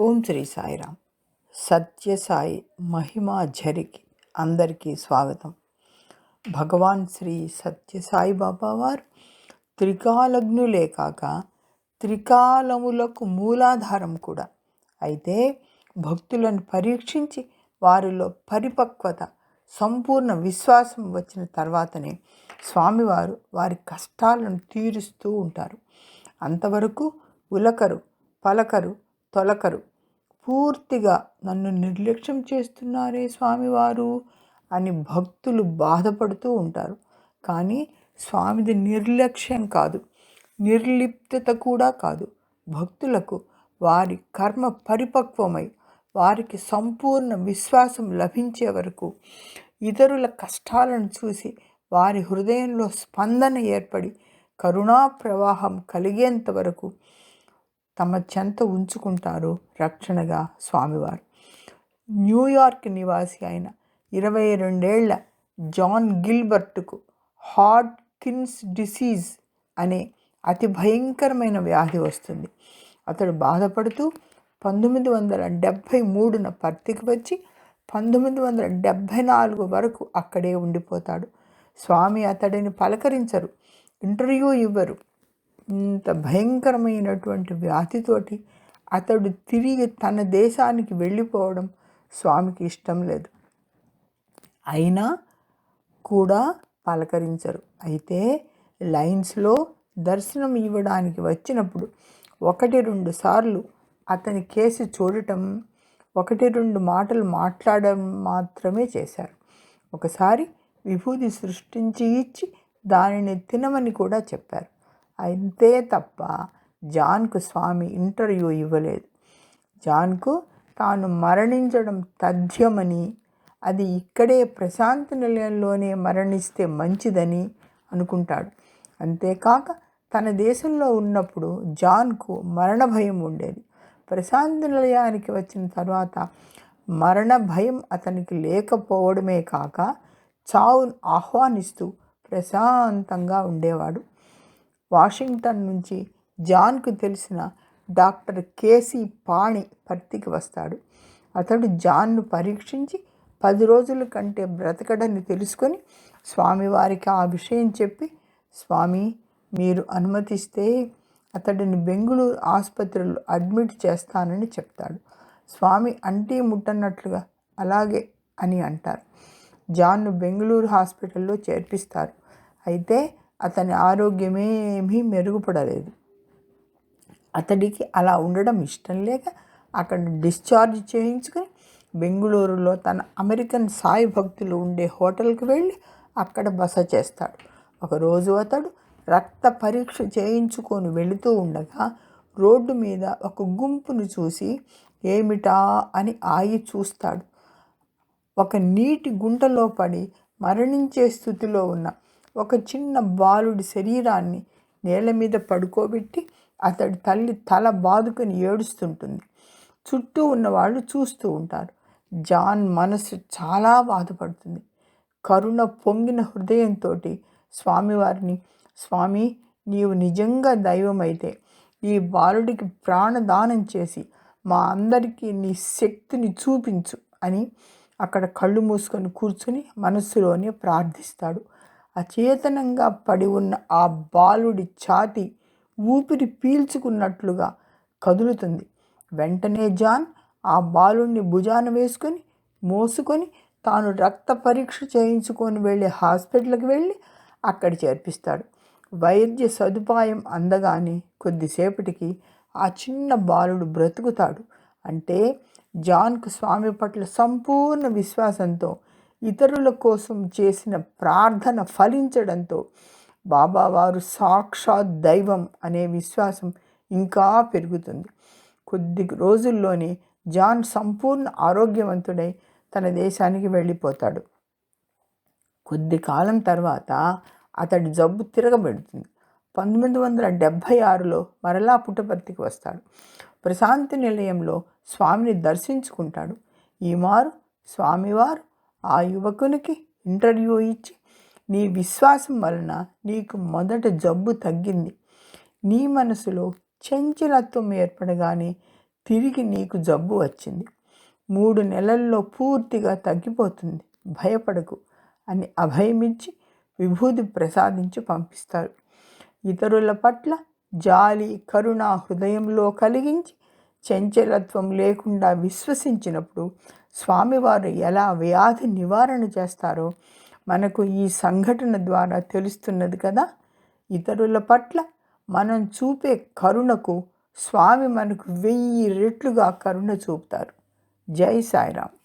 ఓం శ్రీ సాయిరామ్. సత్యసాయి మహిమా ఝరికి అందరికీ స్వాగతం. భగవాన్ శ్రీ సత్యసాయి బాబా వారు త్రికాలగ్నులే కాక త్రికాలములకు మూలాధారం కూడా. అయితే భక్తులను పరీక్షించి వారిలో పరిపక్వత సంపూర్ణ విశ్వాసం వచ్చిన తర్వాతనే స్వామివారు వారి కష్టాలను తీరుస్తూ ఉంటారు. అంతవరకు ఉలకరు పలకరు తొలకరు. పూర్తిగా నన్ను నిర్లక్ష్యం చేస్తున్నారే స్వామివారు అని భక్తులు బాధపడుతూ ఉంటారు. కానీ స్వామిది నిర్లక్ష్యం కాదు. నిర్లిప్తత కూడా కాదు. భక్తులకు వారి కర్మ పరిపక్వమై వారికి సంపూర్ణ విశ్వాసం లభించే వరకు ఇతరుల కష్టాలను చూసి వారి హృదయంలో స్పందన ఏర్పడి కరుణా ప్రవాహం కలిగేంత వరకు తమ చెంత ఉంచుకుంటారు రక్షణగా స్వామివారు. న్యూయార్క్ నివాసి అయిన ఇరవై రెండేళ్ళ జాన్ గిల్బర్ట్కు హార్ట్ కిన్స్ డిసీజ్ అనే అతి భయంకరమైన వ్యాధి వస్తుంది. అతడు బాధపడుతూ పంతొమ్మిది వందల డెబ్భై మూడున పర్తికి వచ్చి పంతొమ్మిది వందల డెబ్భై నాలుగు వరకు అక్కడే ఉండిపోతాడు. స్వామి అతడిని పలకరించరు ఇంటర్వ్యూ ఇవ్వరు. ఇంత భయంకరమైనటువంటి వ్యాధితోటి అతడు తిరిగి తన దేశానికి వెళ్ళిపోవడం స్వామికి ఇష్టం లేదు. అయినా కూడా పలకరించరు. అయితే లైన్స్లో దర్శనం ఇవ్వడానికి వచ్చినప్పుడు ఒకటి రెండు సార్లు అతని కేసు చూడటం ఒకటి రెండు మాటలు మాట్లాడడం మాత్రమే చేశారు. ఒకసారి విభూతి సృష్టించి ఇచ్చి దానిని తినమని కూడా చెప్పారు. అంతే తప్ప జాన్కు స్వామి ఇంటర్వ్యూ ఇవ్వలేదు. జాన్కు తాను మరణించడం తథ్యమని అది ఇక్కడే ప్రశాంత నిలయంలోనే మరణిస్తే మంచిదని అనుకుంటాడు. అంతేకాక తన దేశంలో ఉన్నప్పుడు జాన్కు మరణ భయం ఉండేది. ప్రశాంత నిలయానికి వచ్చిన తర్వాత మరణ భయం అతనికి లేకపోవడమే కాక చావును ఆహ్వానిస్తూ ప్రశాంతంగా ఉండేవాడు. వాషింగ్టన్ నుంచి జాన్కు తెలిసిన డాక్టర్ కేసీ పాణి పర్తికి వస్తాడు. అతడు జాన్ను పరీక్షించి పది రోజుల కంటే బ్రతకడని తెలుసుకొని స్వామివారికి ఆ విషయం చెప్పి స్వామి మీరు అనుమతిస్తే అతడిని బెంగుళూరు ఆసుపత్రిలో అడ్మిట్ చేస్తానని చెప్తాడు. స్వామి అంటీ ముట్టన్నట్లుగా అలాగే అని అంటారు. జాన్ను బెంగళూరు హాస్పిటల్లో చేర్పిస్తారు. అయితే అతని ఆరోగ్యమేమీ మెరుగుపడలేదు. అతడికి అలా ఉండడం ఇష్టం లేక అక్కడ డిశ్చార్జ్ చేయించుకొని బెంగళూరులో తన అమెరికన్ సాయి భక్తులు ఉండే హోటల్కి వెళ్ళి అక్కడ బస చేస్తాడు. ఒకరోజు అతడు రక్త పరీక్ష చేయించుకొని వెళుతూ ఉండగా రోడ్డు మీద ఒక గుంపును చూసి ఏమిటా అని ఆగి చూస్తాడు. ఒక నీటి గుంటలో పడి మరణించే స్థితిలో ఉన్న ఒక చిన్న బాలుడి శరీరాన్ని నేల మీద పడుకోబెట్టి అతడి తల్లి తల బాదుకొని ఏడుస్తుంటుంది. చుట్టూ ఉన్న వాళ్ళు చూస్తూ ఉంటారు. జాన్ మనసు చాలా బాధపడుతుంది. కరుణ పొంగిన హృదయంతో స్వామివారిని స్వామి నీవు నిజంగా దైవమైతే ఈ బాలుడికి ప్రాణదానం చేసి మా అందరికీ నీ శక్తిని చూపించు అని అక్కడ కళ్ళు మూసుకొని కూర్చుని మనస్సులోనే ప్రార్థిస్తాడు. అచేతనంగా పడి ఉన్న ఆ బాలుడి ఛాతి ఊపిరి పీల్చుకున్నట్లుగా కదులుతుంది. వెంటనే జాన్ ఆ బాలుడిని భుజాన వేసుకొని మోసుకొని తాను రక్త పరీక్ష చేయించుకొని వెళ్ళే హాస్పిటల్కి వెళ్ళి అక్కడ చేర్పిస్తాడు. వైద్య సదుపాయం అందగానే కొద్దిసేపటికి ఆ చిన్న బాలుడు బ్రతుకుతాడు. అంటే జాన్కు స్వామి పట్ల సంపూర్ణ విశ్వాసంతో ఇతరుల కోసం చేసిన ప్రార్థన ఫలించడంతో బాబావారు సాక్షాత్ దైవం అనే విశ్వాసం ఇంకా పెరుగుతుంది. కొద్ది రోజుల్లోనే జాన్ సంపూర్ణ ఆరోగ్యవంతుడై తన దేశానికి వెళ్ళిపోతాడు. కొద్ది కాలం తర్వాత అతడి జబ్బు తిరగబెడుతుంది. పంతొమ్మిది వందల డెబ్భై ఆరులో మరలా పుట్టపర్తికి వస్తాడు. ప్రశాంతి నిలయంలో స్వామిని దర్శించుకుంటాడు. ఈ మారు స్వామివారు ఆ యువకునికి ఇంటర్వ్యూ ఇచ్చి నీ విశ్వాసం వలన నీకు మొదట జబ్బు తగ్గింది. నీ మనసులో చంచలత్వం ఏర్పడగానే తిరిగి నీకు జబ్బు వచ్చింది. మూడు నెలల్లో పూర్తిగా తగ్గిపోతుంది. భయపడకు అని అభయమిచ్చి విభూతి ప్రసాదించి పంపిస్తారు ఇతరుల పట్ల జాలి కరుణ హృదయంలో కలిగించి చంచలత్వం లేకుండా విశ్వసించినప్పుడు స్వామివారు ఎలా వ్యాధి నివారణ చేస్తారో మనకు ఈ సంఘటన ద్వారా తెలుస్తున్నది కదా. ఇతరుల పట్ల మనం చూపే కరుణకు స్వామి మనకు వెయ్యి రెట్లుగా కరుణ చూపుతారు. జై సాయిరామ్.